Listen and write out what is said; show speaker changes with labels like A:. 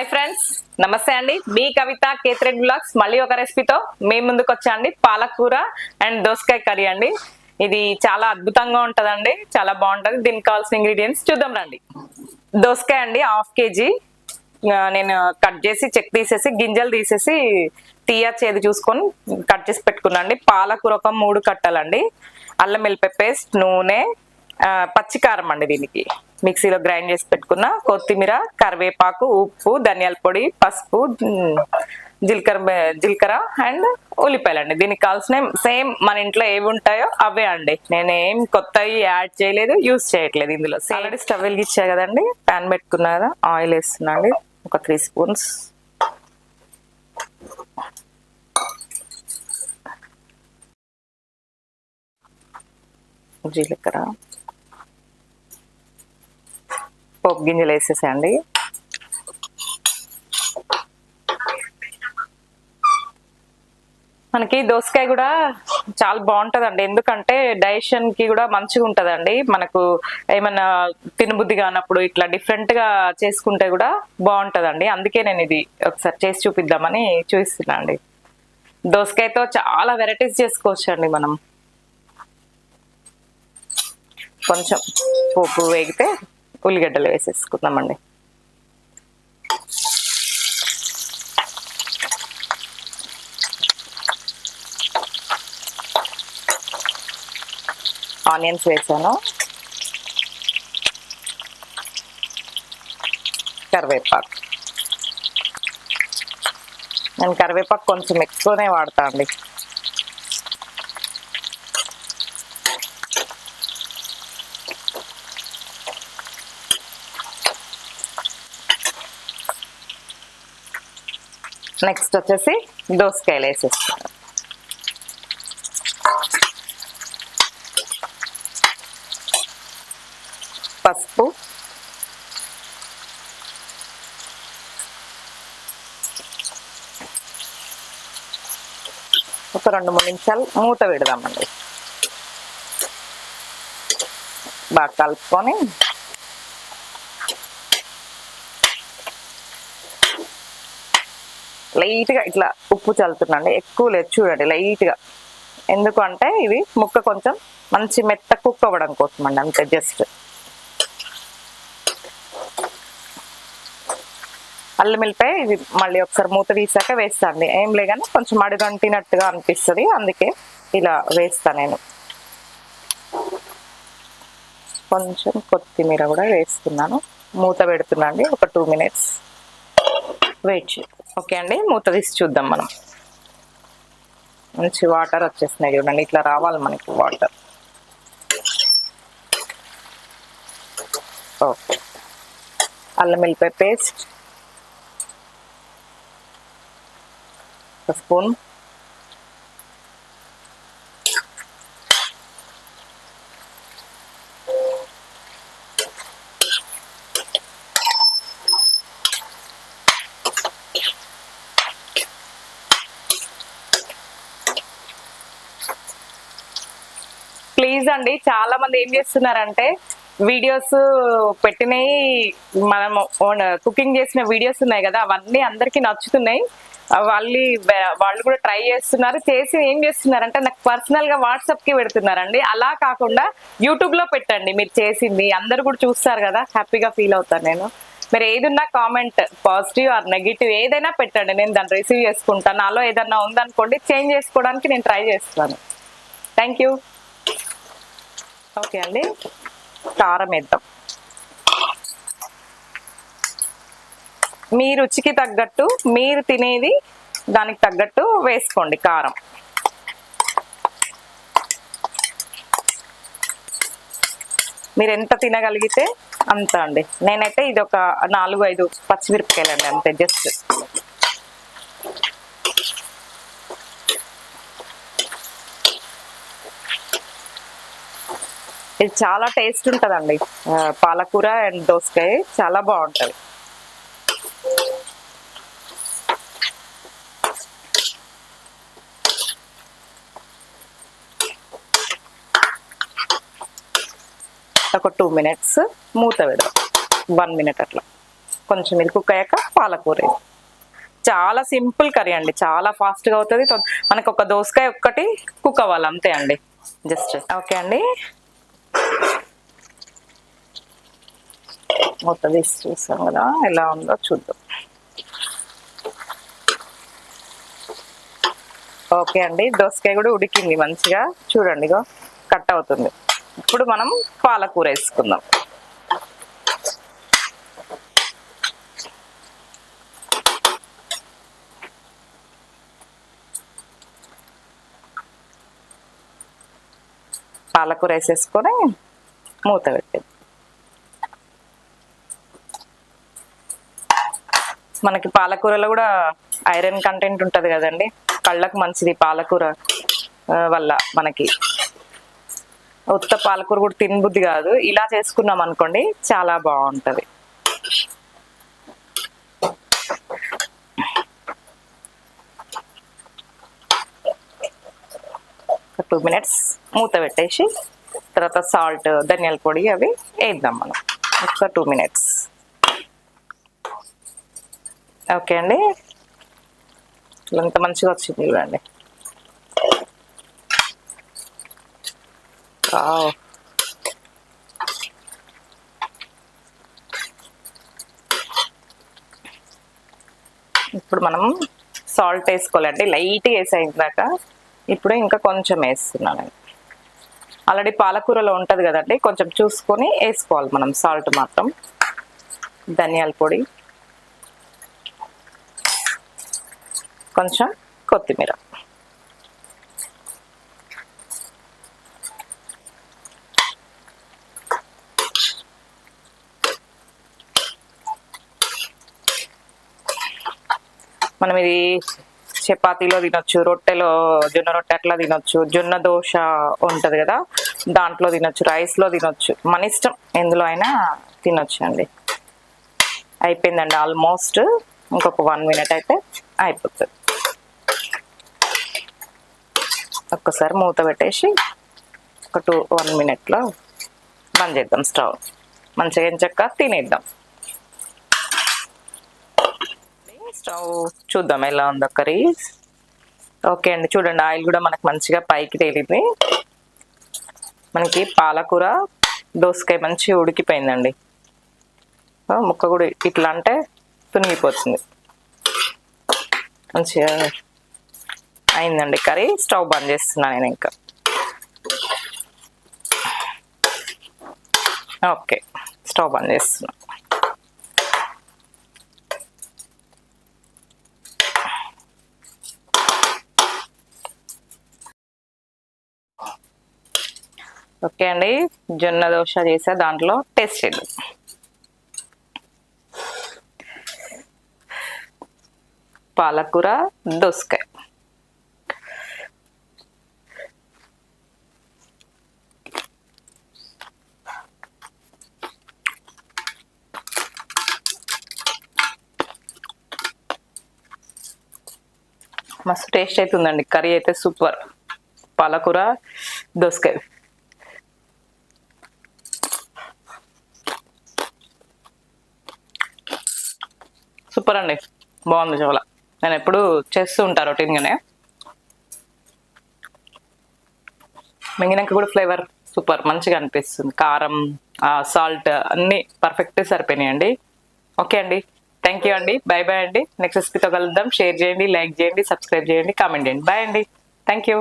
A: Hi friends నమస్తే అండి. మీ కవిత కేత్రెడ్ బ్లాగ్స్. మళ్ళీ ఒక రెసిపీతో మేము ముందుకు వచ్చాండి పాలకూర అండ్ దోసకాయ కర్రీ అండి. ఇది చాలా అద్భుతంగా ఉంటుందండి. చాలా బాగుంటుంది. దీనికి కావాల్సిన ఇంగ్రీడియంట్స్ చూద్దాం రండి. దోసకాయ అండి హాఫ్ కేజీ. నేను కట్ చేసి చెక్ తీసేసి గింజలు తీసేసి తీయచ్చేది చూసుకొని కట్ చేసి పెట్టుకున్నాండి పాలకూర ఒక మూడు కట్టాలండి. అల్లం వెల్లిపాయ పేస్ట్ నూనె పచ్చికారం అండి దీనికి. మిక్సీలో గ్రైండ్ చేసి పెట్టుకున్న కొత్తిమీర కరివేపాకు ఉప్పు ధనియాల పొడి పసుపు జీలకర్ర జీలకర్ర అండ్ ఉల్లిపాయలు అండి దీనికి కావాల్సిన సేమ్ మన ఇంట్లో ఏవి ఉంటాయో అవే అండి. నేను ఏం కొత్తవి యాడ్ చేయలేదు యూస్ చేయట్లేదు ఇందులో. ఆల్రెడీ స్టవ్ వెలిగించా కదండి? ప్యాన్ పెట్టుకున్నా కదా ఆయిల్ వేస్తున్నా అండి. ఒక త్రీ స్పూన్స్. జీలకర్ర. పోపు గింజలు వేసేసేయండి. మనకి దోసకాయ కూడా చాలా బాగుంటదండి. ఎందుకంటే డైజెషన్కి కూడా మంచిగా ఉంటదండి. మనకు ఏమన్నా తినబుద్ధి కానప్పుడు ఇట్లా డిఫరెంట్గా చేసుకుంటే కూడా బాగుంటదండి. అందుకే నేను ఇది ఒకసారి చేసి చూపిద్దామని చూపిస్తున్నా అండి దోసకాయతో చాలా వెరైటీస్ చేసుకోవచ్చు అండి మనం. కొంచెం పోపు వేగితే ఉల్లిగడ్డలు వేసేసుకుందామండి. ఆనియన్స్ వేసాను. కరివేపాకు. నేను కరివేపాకు కొంచెం ఎక్కువనే వాడతా అండి నెక్స్ట్ వచ్చేసి దోసకాయలు వేసేస్తాను పసుపు. ఒక రెండు మూడు నిమిషాలు మూత పెడదామండి. బాగా కలుపుకొని లైట్గా ఇట్లా ఉప్పు చల్లుతున్నాండి ఎక్కువ లేదు. చూడండి లైట్గా. ఎందుకు అంటే ఇవి ముక్క కొంచెం మంచి మెత్త కుక్ అవ్వడం కోసం అండి. అంతే జస్ట్. అల్లం ఇది మళ్ళీ ఒకసారి మూత తీసాక వేస్తాండి. ఏం లేగానే కొంచెం అడుగంటినట్టుగా అనిపిస్తుంది. అందుకే ఇలా వేస్తా నేను. కొంచెం కొత్తిమీర కూడా వేస్తున్నాను. మూత పెడుతున్నా అండి ఒక టూ మినిట్స్. వెయిట్ చేద్దాం ఓకే అండి. మూత తీసి చూద్దాం మనం. మంచి వాటర్ వచ్చేస్తున్నాయి చూడండి. ఇట్లా రావాలి మనకి వాటర్. ఓకే అల్లం వెల్లిపాయ పేస్ట్. ఒక స్పూన్. ప్లీజ్ అండి. చాలా మంది ఏం చేస్తున్నారంటే వీడియోస్ పెట్టినవి మనం కుకింగ్ చేసిన వీడియోస్ ఉన్నాయి కదా అవన్నీ అందరికి నచ్చుతున్నాయి. వాళ్ళు వాళ్ళు కూడా ట్రై చేస్తున్నారు. చేసి ఏం చేస్తున్నారంటే నాకు పర్సనల్గా వాట్సాప్కి పెడుతున్నారండి. అలా కాకుండా యూట్యూబ్లో పెట్టండి. మీరు చేసింది. అందరు కూడా చూస్తారు కదా హ్యాపీగా ఫీల్ అవుతాను నేను. మీరు ఏదున్నా కామెంట్ పాజిటివ్ ఆర్ నెగిటివ్ ఏదైనా పెట్టండి. నేను దాన్ని రిసీవ్ చేసుకుంటాను నాలో ఏదన్నా ఉందనుకోండి చేంజ్ చేసుకోవడానికి నేను ట్రై చేస్తాను. Thank you. ఓకే అండి. కారం వేద్దాం. మీ రుచికి తగ్గట్టు మీరు తినేది దానికి తగ్గట్టు వేసుకోండి కారం. మీరు ఎంత తినగలిగితే అంత అండి. నేనైతే ఇది ఒక నాలుగు ఐదు పచ్చిమిరపకాయలు అండి అంతే జస్ట్. ఇది చాలా టేస్ట్ ఉంటుందండి. పాలకూర అండ్ దోసకాయ చాలా బాగుంటుంది. ఒక టూ మినిట్స్ మూత పెడదాం. వన్ మినిట్ అట్లా. కొంచెం ఇది కుక్ అయ్యాక పాలకూర చాలా సింపుల్ కర్రీ అండి. చాలా ఫాస్ట్గా అవుతుంది. మనకు ఒక దోసకాయ ఒక్కటి కుక్ అవ్వాలి. అంతే అండి. జస్ట్. ఓకే అండి. మూత తీసి చూసాం కదా ఎలా ఉందో చూద్దాం ఓకే అండి దోసకాయ కూడా ఉడికింది మంచిగా చూడండి కట్ అవుతుంది ఇప్పుడు మనం పాలకూర వేసుకుందాం పాలకూర వేసేసుకొని మూత పెట్టేది మనకి పాలకూరలో కూడా ఐరన్ కంటెంట్ ఉంటుంది కదండి. కళ్ళకు మంచిది పాలకూర వల్ల మనకి. ఉత్త పాలకూర కూడా తినబుద్ధి కాదు. ఇలా చేసుకున్నాం అనుకోండి చాలా బాగుంటుంది. టూ మినిట్స్ మూత పెట్టేసి తర్వాత సాల్ట్ ధనియాల పొడి అవి వేద్దాం మనం. ఒక టూ మినిట్స్. ఓకే అండి? ఎంత మంచిగా వచ్చింది చూడండి. ఇప్పుడు మనం సాల్ట్ వేసుకోవాలండి. లైట్గా వేసా ఇందాక ఇప్పుడు ఇంకా కొంచెం వేస్తున్నాను. ఆల్రెడీ పాలకూరలో ఉంటుంది కదండి కొంచెం చూసుకొని వేసుకోవాలి మనం సాల్ట్ మాత్రం. ధనియాల పొడి. కొంచెం కొత్తిమీర. మనం ఇది చపాతీలో తినొచ్చు రొట్టెలో జొన్న రొట్టె అట్లా తినొచ్చు జొన్న దోశ ఉంటది కదా దాంట్లో తినొచ్చు రైస్లో తినొచ్చు మన ఇష్టం ఎందులో అయినా తినొచ్చు అండి అయిపోయిందండి ఆల్మోస్ట్ ఇంకొక వన్ మినిట్ అయితే అయిపోతుంది. ఒక్కసారి మూత పెట్టేసి ఒక టూ వన్ మినిట్లో బంద్ చేద్దాం స్టవ్. మంచిగా ఎంచక్క తినేద్దాం. స్టవ్ చూద్దాం ఎలా ఉందో కర్రీ ఓకే అండి చూడండి ఆయిల్ కూడా మనకు మంచిగా పైకి తేలింది. మనకి పాలకూర దోసకాయ మంచిగా ఉడికిపోయిందండి. ముక్క కూడా ఇట్లా అంటే తునిగిపోతుంది. మంచిగా అయిందండి కర్రీ. స్టవ్ బంద్ చేస్తున్నాను నేను ఇంకా. ఓకే స్టవ్ బంద్ చేస్తున్నా. ఓకే అండి. జొన్న దోశ చేసా దాంట్లో టేస్ట్ చేద్దాం. పాలకూర దోసకాయ. మస్తు టేస్ట్ అవుతుందండి కర్రీ అయితే సూపర్. పాలకూర దోసకాయ. సూపర్ అండి. బాగుంది చాలా. నేను ఎప్పుడు చేస్తూ ఉంటాను రొటీన్గానే. మింగినాక కూడా ఫ్లేవర్ సూపర్ మంచిగా అనిపిస్తుంది. కారం సాల్ట్ అన్నీ పర్ఫెక్ట్ సరిపోయినాయండి. ఓకే అండి. థ్యాంక్ యూ అండి. బై బాయ్ అండి. నెక్స్ట్ రెసిపీతో కలుద్దాం. షేర్ చేయండి లైక్ చేయండి సబ్స్క్రైబ్ చేయండి కామెంట్ చేయండి. బాయ్ అండి. Thank you.